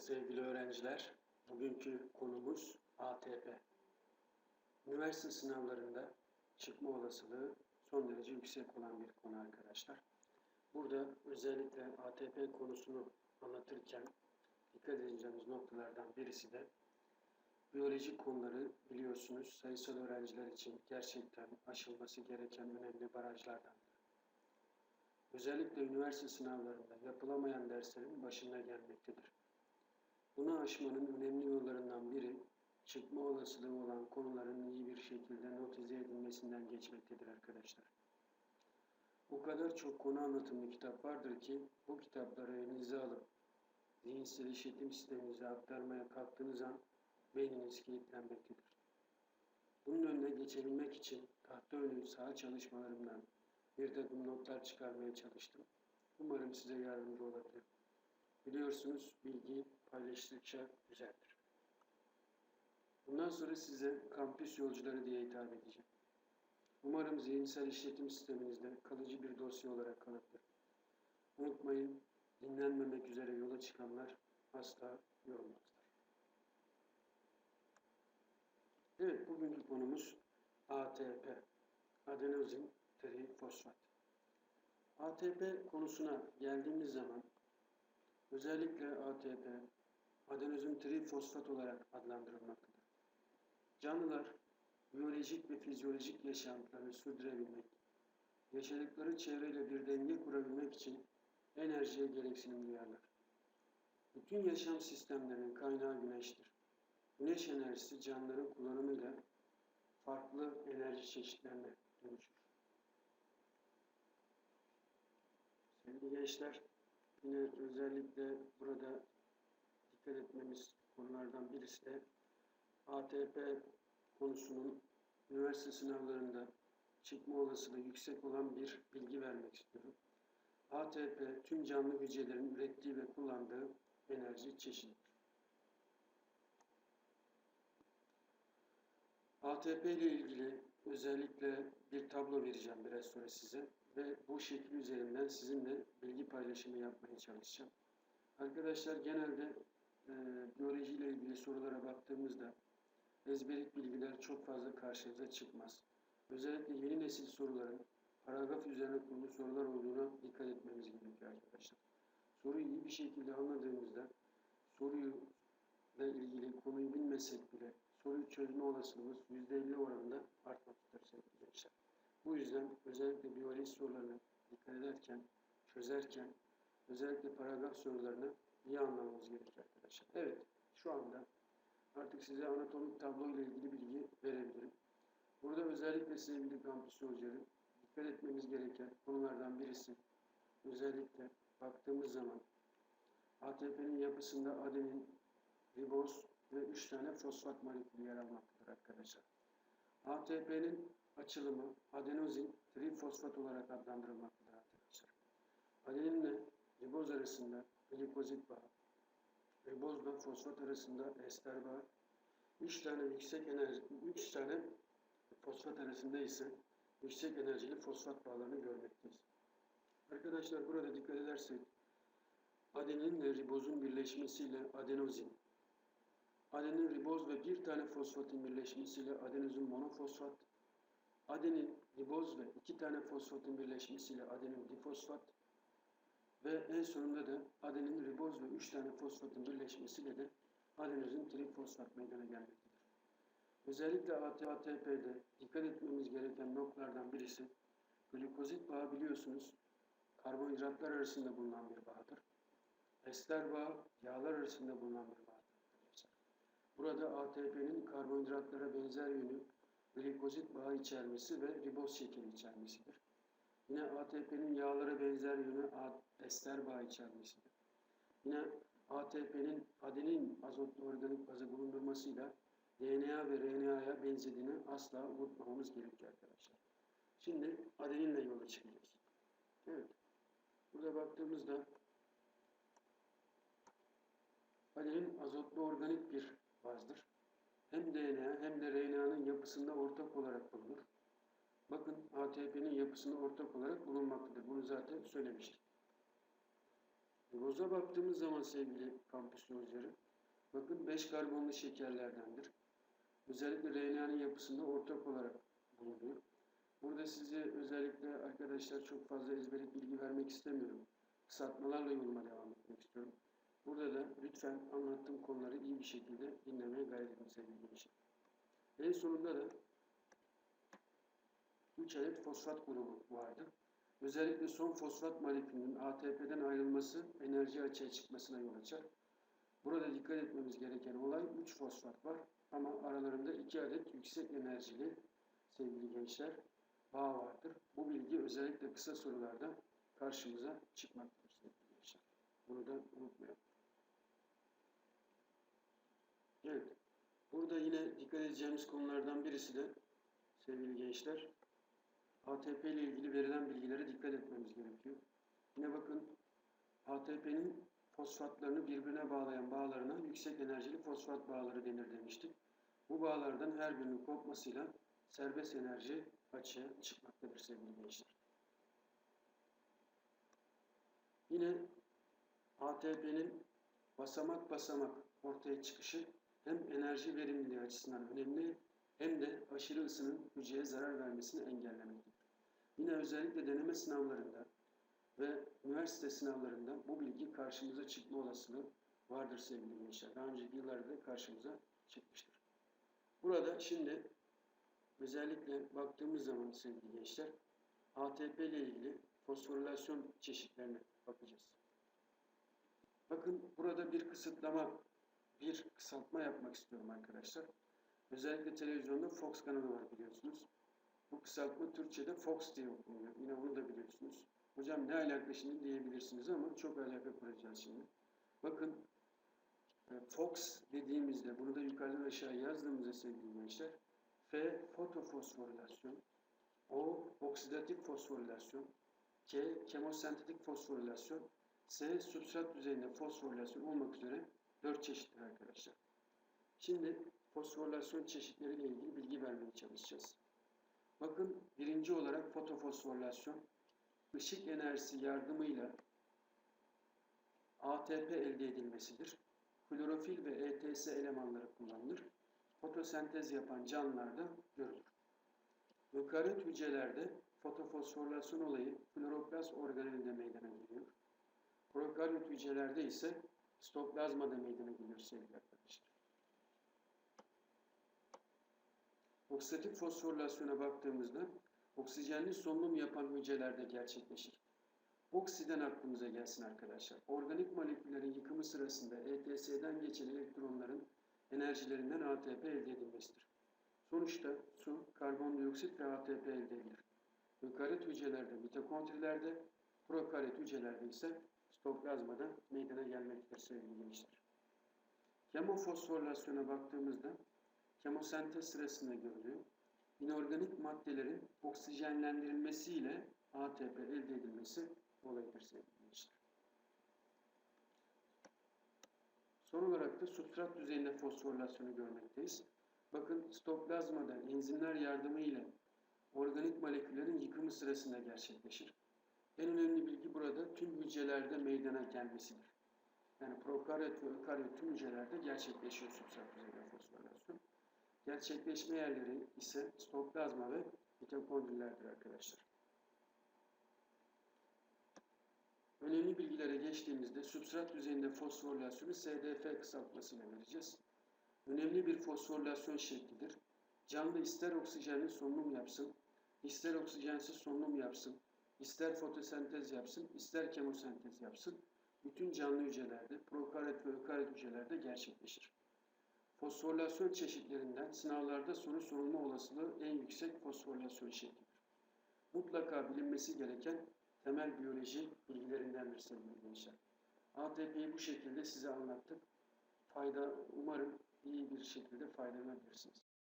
Sevgili öğrenciler, bugünkü konumuz ATP. Üniversite sınavlarında çıkma olasılığı son derece yüksek olan bir konu arkadaşlar. Burada özellikle ATP konusunu anlatırken dikkat edeceğimiz noktalardan birisi de biyolojik konuları biliyorsunuz sayısal öğrenciler için gerçekten aşılması gereken önemli barajlardandır. Özellikle üniversite sınavlarında yapılamayan derslerin başına gelmektedir. Bunu aşmanın önemli yollarından biri, çıkma olasılığı olan konuların iyi bir şekilde notize edilmesinden geçmektedir arkadaşlar. O kadar çok konu anlatımlı kitap vardır ki bu kitapları elinize alıp zihinsel işletim sisteminize aktarmaya kalktığınız an beyniniz kilitlenmektedir. Bunun önüne geçebilmek için tahta önü saha çalışmalarımdan bir takım notlar çıkarmaya çalıştım. Umarım size yardımcı olabilirim. Biliyorsunuz bilgi paylaştıkça güzeldir. Bundan sonra size kampüs yolcuları diye hitap edeceğim. Umarım zihinsel işletim sisteminizde kalıcı bir dosya olarak kalabilir. Unutmayın, dinlenmemek üzere yola çıkanlar asla yorulmazlar. Evet, bugünkü konumuz ATP, adenozin trifosfat. ATP konusuna geldiğimiz zaman özellikle ATP, adenozin trifosfat olarak adlandırılmaktadır. Canlılar biyolojik ve fizyolojik yaşantılarını sürdürebilmek, yaşadıkları çevreyle bir denge kurabilmek için enerjiye gereksinim duyarlar. Bütün yaşam sistemlerinin kaynağı güneştir. Güneş enerjisi canlıların kullanımıyla farklı enerji çeşitlerine dönüşür. Sevgili gençler, yine özellikle burada dikkat etmemiz konulardan birisi de ATP konusunun üniversite sınavlarında çıkma olasılığı yüksek olan bir bilgi vermek istiyorum. ATP tüm canlı hücrelerin ürettiği ve kullandığı enerji çeşididir. ATP ile ilgili özellikle bir tablo vereceğim biraz sonra size ve bu şekil üzerinden sizinle bilgi paylaşımı yapmaya çalışacağım. Arkadaşlar genelde e, biyoloji ile ilgili sorulara baktığımızda ezberlik bilgiler çok fazla karşımıza çıkmaz. Özellikle yeni nesil soruların paragraf üzerine kurulu sorular olduğuna dikkat etmemiz gerekiyor arkadaşlar. Soruyu iyi bir şekilde anladığımızda soruyu ile ilgili konuyu bilmesek bile soruyu çözme olasılığımız %50 oranında artmaktadır sevgili gençler. Bu yüzden özellikle biyoloji sorularını dikkat ederken, çözerken özellikle paragraf sorularını iyi anlamamız gerekiyor arkadaşlar. Evet, şu anda artık size anatomik tablo ile ilgili bilgi verebilirim. Burada özellikle sevgili kampüs yolcuları dikkat etmemiz gereken konulardan birisi özellikle baktığımız zaman ATP'nin yapısında adenin, riboz ve 3 tane fosfat molekülü yer almaktadır arkadaşlar. ATP'nin açılımı adenozin trifosfat olarak adlandırılmaktadır arkadaşlar. Adeninle riboz arasında glikozit bağı, ribozla fosfat arasında ester bağı, 3 tane yüksek enerji, 3 tane fosfat arasında ise yüksek enerjili fosfat bağlarını görmekteyiz. Arkadaşlar burada dikkat edersek adeninle ribozun birleşmesiyle adenozin, adenin riboz ve bir tane fosfatın birleşmesiyle adenozin monofosfat, adenin riboz ve iki tane fosfatın birleşmesiyle adenin difosfat ve en sonunda da adenin riboz ve üç tane fosfatın birleşmesiyle de adenozin trifosfat meydana gelmektedir. Özellikle ATP'de dikkat etmemiz gereken noktalardan birisi glikozit bağı biliyorsunuz karbonhidratlar arasında bulunan bir bağdır. Ester bağı yağlar arasında bulunan bir bağdır. Burada ATP'nin karbonhidratlara benzer yönü glikozit bağı içermesi ve riboz şekeri içermesidir. Yine ATP'nin yağlara benzer yönü ester bağı içermesidir. Yine ATP'nin adenin azotlu organik bazı bulundurmasıyla DNA ve RNA'ya benzediğini asla unutmamamız gerekiyor arkadaşlar. Şimdi adeninle yola çıkacağız. Evet. Burada baktığımızda adenin azotlu organik bir bazdır. Hem DNA hem de RNA'nın yapısında ortak olarak bulunur. Bakın ATP'nin yapısında ortak olarak bulunmaktadır. Bunu zaten söylemiştik. Riboza baktığımız zaman sevgili kampüs yolcuları, bakın 5 karbonlu şekerlerdendir. Özellikle RNA'nın yapısında ortak olarak bulunuyor. Burada size özellikle arkadaşlar çok fazla ezberlik bilgi vermek istemiyorum. Kısaltmalarla yoluma devam etmek istiyorum. Burada da lütfen anlattığım konuları iyi bir şekilde dinlemeye gayret edin sevgili gençler. En sonunda da 3 adet fosfat grubu vardı. Özellikle son fosfat molekülünün ATP'den ayrılması enerji açığa çıkmasına yol açar. Burada dikkat etmemiz gereken olay 3 fosfat var ama aralarında 2 adet yüksek enerjili sevgili gençler bağ vardır. Bu bilgi özellikle kısa sorularda karşımıza çıkmaktadır. Bunu da unutmayalım. Evet. Burada yine dikkat edeceğimiz konulardan birisi de sevgili gençler ATP ile ilgili verilen bilgilere dikkat etmemiz gerekiyor. Yine bakın ATP'nin fosfatlarını birbirine bağlayan bağlarına yüksek enerjili fosfat bağları denir demiştik. Bu bağlardan her birinin kopmasıyla serbest enerji açığa çıkmaktadır sevgili gençler. Yine ATP'nin basamak basamak ortaya çıkışı hem enerji verimliliği açısından önemli hem de aşırı ısının hücreye zarar vermesini engellemektedir. Yine özellikle deneme sınavlarında ve üniversite sınavlarında bu bilgi karşımıza çıkma olasılığı vardır sevgili gençler. Daha önceki yıllarda karşımıza çıkmıştır. Burada şimdi özellikle baktığımız zaman sevgili gençler ATP ile ilgili fosforilasyon çeşitlerine bakacağız. Bakın burada bir kısıtlama, bir kısaltma yapmak istiyorum arkadaşlar. Özellikle televizyonda Fox kanalı var biliyorsunuz. Bu kısaltma Türkçe'de Fox diye okunuyor. Yine bunu da biliyorsunuz. Hocam ne alaka şimdi diyebilirsiniz ama çok alaka kuracağız şimdi. Bakın e, Fox dediğimizde bunu da yukarıdan aşağı yazdığımızda sevgili gençler F fotofosforilasyon O oksidatif fosforilasyon K kemosentetik fosforilasyon S substrat düzeyinde fosforilasyon olmak üzere 4 çeşittir arkadaşlar. Şimdi fosforilasyon çeşitleriyle ilgili bilgi vermeye çalışacağız. Bakın birinci olarak fotofosforilasyon ışık enerjisi yardımıyla ATP elde edilmesidir. Klorofil ve ETS elemanları kullanılır. Fotosentez yapan canlılarda görülür. Ökaryot hücrelerde fotofosforilasyon olayı kloroplast organelinde meydana geliyor. Prokaryot hücrelerde ise stoplazmada meydana geliyor sevgili arkadaşlar. Oksidatif fosforilasyona baktığımızda oksijenli solunum yapan hücrelerde gerçekleşir. Oksiden aklımıza gelsin arkadaşlar. Organik moleküllerin yıkımı sırasında ETS'den geçen elektronların enerjilerinden ATP elde edilmesidir. Sonuçta su, karbondioksit ve ATP elde edilir. Ökaryot hücrelerde, mitokondrilerde, prokaryot hücrelerde ise stoplazmada meydana gelmektedir sevgili gençler. Kemofosforilasyona baktığımızda kemosentez sırasında görülüyor. İnorganik maddelerin oksijenlendirilmesiyle ATP elde edilmesi olayıdır sevgili gençler. Son olarak da substrat düzeyinde fosforilasyonu görmekteyiz. Bakın stoplazmada enzimler yardımıyla organik moleküllerin yıkımı sırasında gerçekleşir. En önemli burada tüm hücrelerde meydana gelmesidir. Yani prokaryot ve ökaryot tüm hücrelerde gerçekleşiyor substrat düzeyinde fosforilasyon. Gerçekleşme yerleri ise stoplazma ve mitokondrilerdir arkadaşlar. Önemli bilgilere geçtiğimizde substrat düzeyinde fosforilasyonu SDF kısaltmasıyla vereceğiz. Önemli bir fosforilasyon şeklidir. Canlı ister oksijenli solunum yapsın, ister oksijensiz solunum yapsın, ister fotosentez yapsın, ister kemosentez yapsın, bütün canlı hücrelerde, prokaryot ve ökaryot hücrelerde gerçekleşir. Fosforilasyon çeşitlerinden sınavlarda soru sorulma olasılığı en yüksek fosforilasyon şeklidir. Mutlaka bilinmesi gereken temel biyoloji bilgilerindendir sevgili gençler. ATP'yi bu şekilde size anlattık. Fayda, umarım iyi bir şekilde faydalanabilirsiniz.